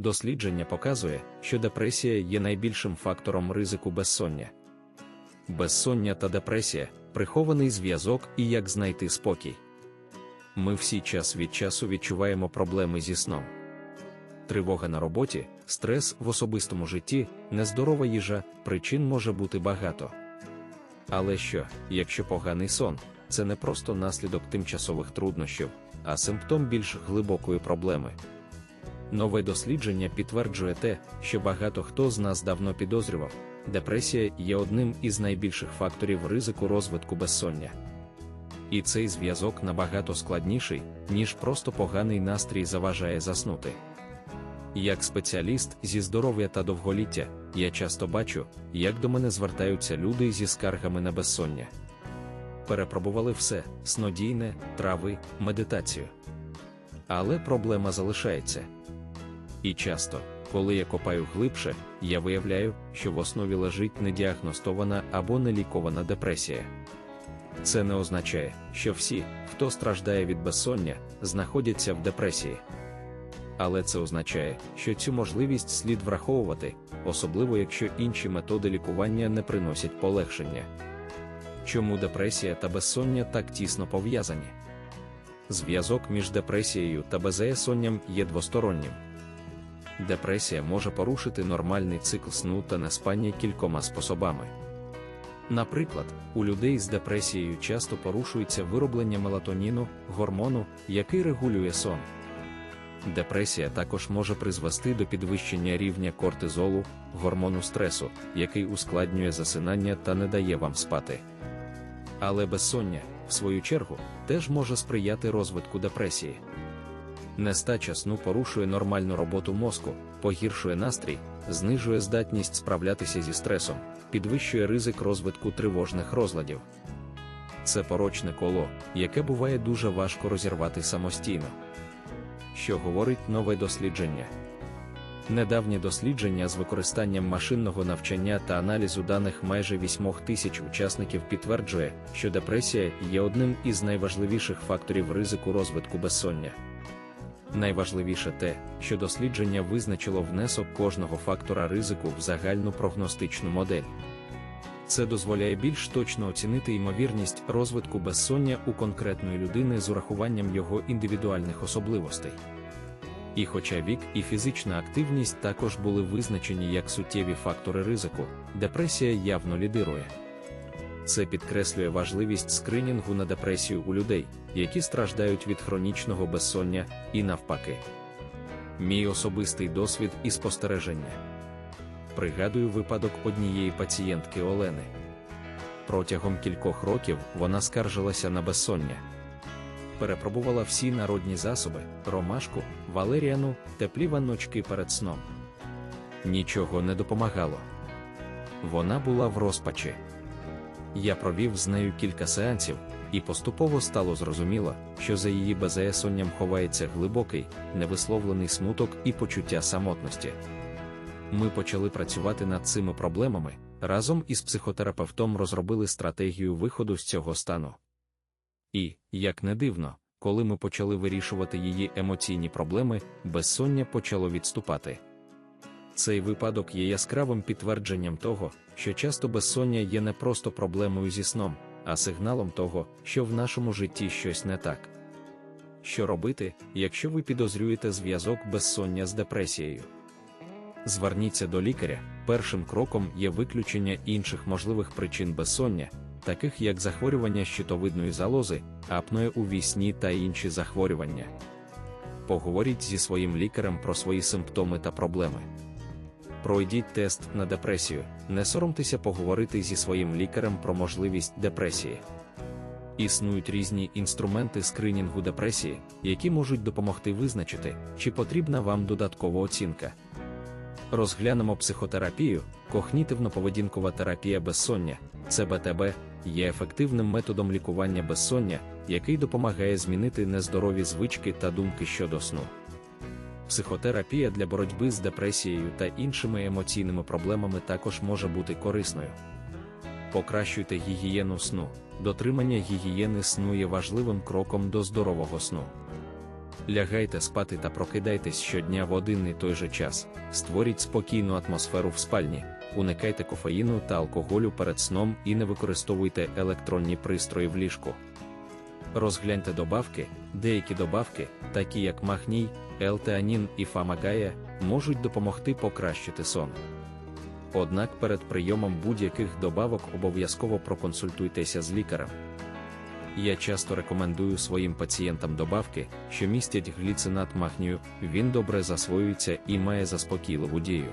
Дослідження показує, що депресія є найбільшим фактором ризику безсоння. Безсоння та депресія прихований зв'язок і як знайти спокій. Ми всі час від часу відчуваємо проблеми зі сном. Тривога на роботі, стрес в особистому житті, нездорова їжа, причин може бути багато. Але що, якщо поганий сон, це не просто наслідок тимчасових труднощів, а симптом більш глибокої проблеми. Нове дослідження підтверджує те, що багато хто з нас давно підозрював, депресія є одним із найбільших факторів ризику розвитку безсоння. І цей зв'язок набагато складніший, ніж просто поганий настрій заважає заснути. Як спеціаліст зі здоров'я та довголіття, я часто бачу, як до мене звертаються люди зі скаргами на безсоння. Перепробували все снодійне, трави, медитацію. Але проблема залишається. І часто, коли я копаю глибше, я виявляю, що в основі лежить недіагностована або нелікована депресія. Це не означає, що всі, хто страждає від безсоння, знаходяться в депресії. Але це означає, що цю можливість слід враховувати, особливо якщо інші методи лікування не приносять полегшення. Чому депресія та безсоння так тісно пов'язані? Зв'язок між депресією та безсонням є двостороннім. Депресія може порушити нормальний цикл сну та неспання кількома способами. Наприклад, у людей з депресією часто порушується вироблення мелатоніну, гормону, який регулює сон. Депресія також може призвести до підвищення рівня кортизолу, гормону стресу, який ускладнює засинання та не дає вам спати. Але безсоння, в свою чергу, теж може сприяти розвитку депресії. Нестача сну порушує нормальну роботу мозку, погіршує настрій, знижує здатність справлятися зі стресом, підвищує ризик розвитку тривожних розладів. Це порочне коло, яке буває дуже важко розірвати самостійно. Що говорить нове дослідження? Недавнє дослідження з використанням машинного навчання та аналізу даних майже 8 тисяч учасників підтверджує, що депресія є одним із найважливіших факторів ризику розвитку безсоння. Найважливіше те, що дослідження визначило внесок кожного фактора ризику в загальну прогностичну модель. Це дозволяє більш точно оцінити ймовірність розвитку безсоння у конкретної людини з урахуванням його індивідуальних особливостей. І хоча вік і фізична активність також були визначені як суттєві фактори ризику, депресія явно лідирує. Це підкреслює важливість скринінгу на депресію у людей, які страждають від хронічного безсоння, і навпаки. Мій особистий досвід і спостереження. Пригадую випадок однієї пацієнтки Олени. Протягом кількох років вона скаржилася на безсоння. Перепробувала всі народні засоби, ромашку, валеріану, теплі ванночки перед сном. Нічого не допомагало. Вона була в розпачі. Я провів з нею кілька сеансів, і поступово стало зрозуміло, що за її безсонням ховається глибокий, невисловлений смуток і почуття самотності. Ми почали працювати над цими проблемами, разом із психотерапевтом розробили стратегію виходу з цього стану. І, як не дивно, коли ми почали вирішувати її емоційні проблеми, безсоння почало відступати. Цей випадок є яскравим підтвердженням того, що часто безсоння є не просто проблемою зі сном, а сигналом того, що в нашому житті щось не так. Що робити, якщо ви підозрюєте зв'язок безсоння з депресією? Зверніться до лікаря. Першим кроком є виключення інших можливих причин безсоння, таких як захворювання щитовидної залози, апноє у вісні та інші захворювання. Поговоріть зі своїм лікарем про свої симптоми та проблеми. Пройдіть тест на депресію, не соромтеся поговорити зі своїм лікарем про можливість депресії. Існують різні інструменти скринінгу депресії, які можуть допомогти визначити, чи потрібна вам додаткова оцінка. Розглянемо психотерапію, когнітивно-поведінкова терапія безсоння, ЦБТБ, є ефективним методом лікування безсоння, який допомагає змінити нездорові звички та думки щодо сну. Психотерапія для боротьби з депресією та іншими емоційними проблемами також може бути корисною. Покращуйте гігієну сну. Дотримання гігієни сну є важливим кроком до здорового сну. Лягайте спати та прокидайтесь щодня в один і той же час, створіть спокійну атмосферу в спальні, уникайте кофеїну та алкоголю перед сном і не використовуйте електронні пристрої в ліжку. Розгляньте добавки, деякі добавки, такі як магній, елтеанін і фамагая, можуть допомогти покращити сон. Однак перед прийомом будь-яких добавок обов'язково проконсультуйтеся з лікарем. Я часто рекомендую своїм пацієнтам добавки, що містять гліцинат магнію, він добре засвоюється і має заспокійливу дію.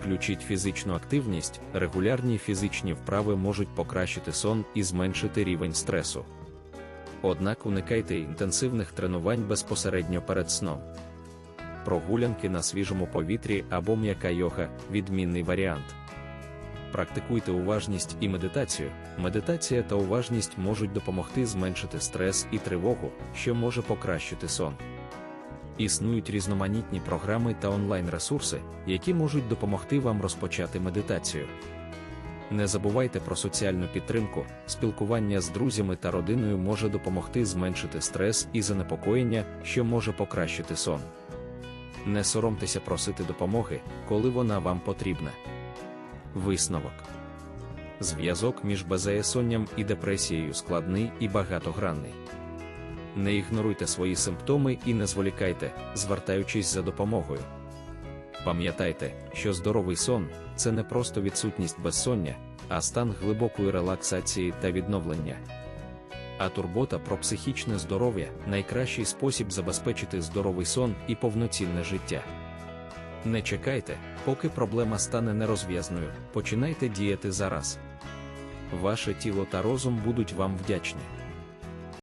Включіть фізичну активність, регулярні фізичні вправи можуть покращити сон і зменшити рівень стресу. Однак уникайте інтенсивних тренувань безпосередньо перед сном. Прогулянки на свіжому повітрі або м'яка йога відмінний варіант. Практикуйте уважність і медитацію. Медитація та уважність можуть допомогти зменшити стрес і тривогу, що може покращити сон. Існують різноманітні програми та онлайн-ресурси, які можуть допомогти вам розпочати медитацію. Не забувайте про соціальну підтримку, спілкування з друзями та родиною може допомогти зменшити стрес і занепокоєння, що може покращити сон. Не соромтеся просити допомоги, коли вона вам потрібна. Висновок Зв'язок між безаєсонням і депресією складний і багатогранний. Не ігноруйте свої симптоми і не зволікайте, звертаючись за допомогою. Пам'ятайте, що здоровий сон це не просто відсутність безсоння, а стан глибокої релаксації та відновлення. А турбота про психічне здоров'я найкращий спосіб забезпечити здоровий сон і повноцінне життя. Не чекайте, поки проблема стане нерозв'язною, починайте діяти зараз. Ваше тіло та розум будуть вам вдячні.